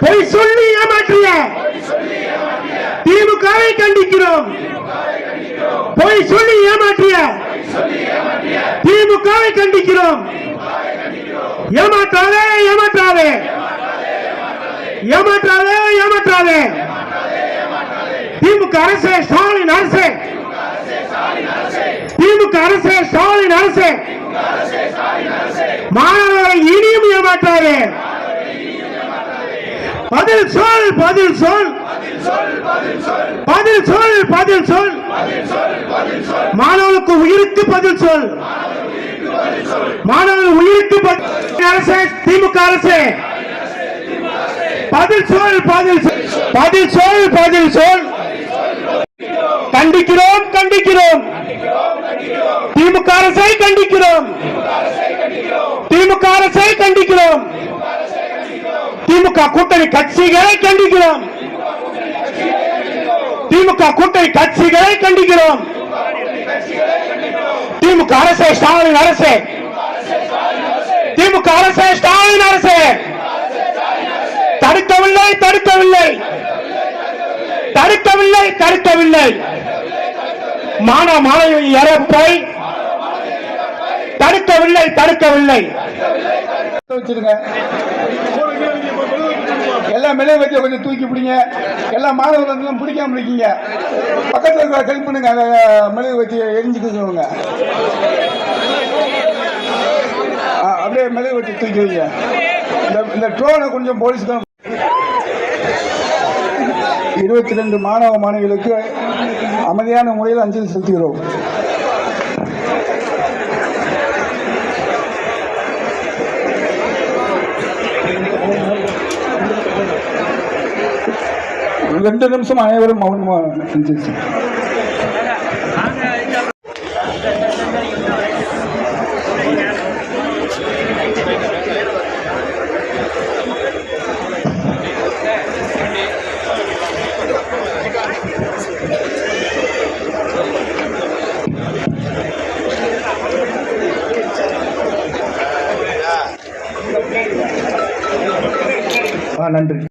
பொய் சொல்லி ஏமாற்றிய. திமுகவை கண்டிக்கிறோம். பொய் சொல்லி ஏமாற்றிய. திமுகவை கண்டிக்கிறோம். ஏமாற்றாதே ஏமாற்றாதே. ஏமாற்றாதே ஏமாற்றாதே. திமுக அரசு ஸ்டாலின் அரசு. திமுக அரசு ஸ்டாலின் அரசு. மாணவர்களை இனியும் ஏமாற்றாதே. பதில் சொல் பதில் சொல். பதில் சொல் பதில் சொல். மாணவனுக்கு உயிருக்கு பதில் சொல். மாணவர்கள் உயிருக்கு அரசு திமுக அரசு. பதில் சொல் பதில் சொல். பதில் சொல் பதில் சொல். கண்டிக்கிறோம் கண்டிக்கிறோம். திமுக அரசை கண்டிக்கிறோம். திமுக அரசை கண்டிக்கிறோம். திமுக கூட்டணி கட்சிகளை கண்டிக்கிறோம். திமுக கூட்டணி கட்சிகளை கண்டிக்கிறோம். திமுக அரசே ஸ்டாலின் அரசே. திமுக அரசே ஸ்டாலின் அரசே. தடுக்கவில்லை தடுக்கவில்லை. தடுக்கவில்லை தடுக்கவில்லை. மாணவ மாணவி இறப்பை. தடுக்கவில்லை தடுக்கவில்லை. வச்சிருங்க. எல்லா மெழுகு வச்சு கொஞ்சம் தூக்கி பிடிங்க. எல்லா மாணவர்களும் பிடிக்காம இருக்கீங்க. பக்கத்தில் இருக்கிற ஹெல்ப் பண்ணுங்க அந்த மெழுகு வச்சு எரிஞ்சுக்க சொல்லுங்க. ஆ, அப்படியே மெழுகு வச்சு தூக்கி வைங்க. இந்த இந்த ட்ரோனை கொஞ்சம் போலீஸ்க்கு இருபத்தி ரெண்டு மாணவ மாணவிகளுக்கு அமைதியான முறையில் அஞ்சலி செலுத்துகிறோம். ரெண்டு நிமிஷம் அனைவரும் மௌனமாக அஞ்சலி நன்றி